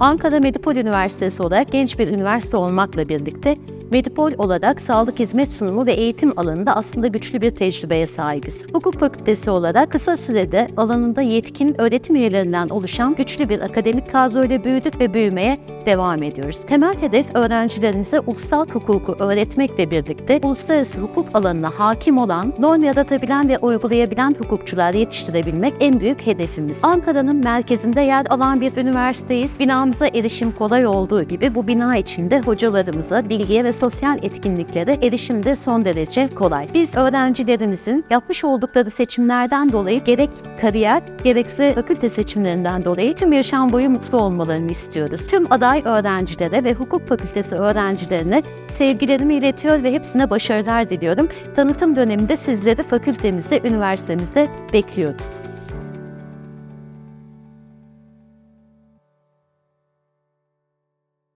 Ankara Medipol Üniversitesi olarak genç bir üniversite olmakla birlikte Medipol olarak sağlık hizmet sunumu ve eğitim alanında aslında güçlü bir tecrübeye sahibiz. Hukuk fakültesi olarak kısa sürede alanında yetkin öğretim üyelerinden oluşan güçlü bir akademik kadroyla büyüdük ve büyümeye devam ediyoruz. Temel hedef öğrencilerimize ulusal hukuku öğretmekle birlikte uluslararası hukuk alanına hakim olan, norm yaratabilen ve uygulayabilen hukukçular yetiştirebilmek en büyük hedefimiz. Ankara'nın merkezinde yer alan bir üniversiteyiz. Binamıza erişim kolay olduğu gibi bu bina içinde hocalarımıza, bilgiye ve sosyal etkinliklere erişim de son derece kolay. Biz öğrencilerimizin yapmış oldukları seçimlerden dolayı gerek kariyer gerekse fakülte seçimlerinden dolayı tüm yaşam boyu mutlu olmalarını istiyoruz. Tüm aday öğrencilere ve hukuk fakültesi öğrencilerine sevgilerimi iletiyor ve hepsine başarılar diliyorum. Tanıtım döneminde sizleri fakültemizde, üniversitemizde bekliyoruz.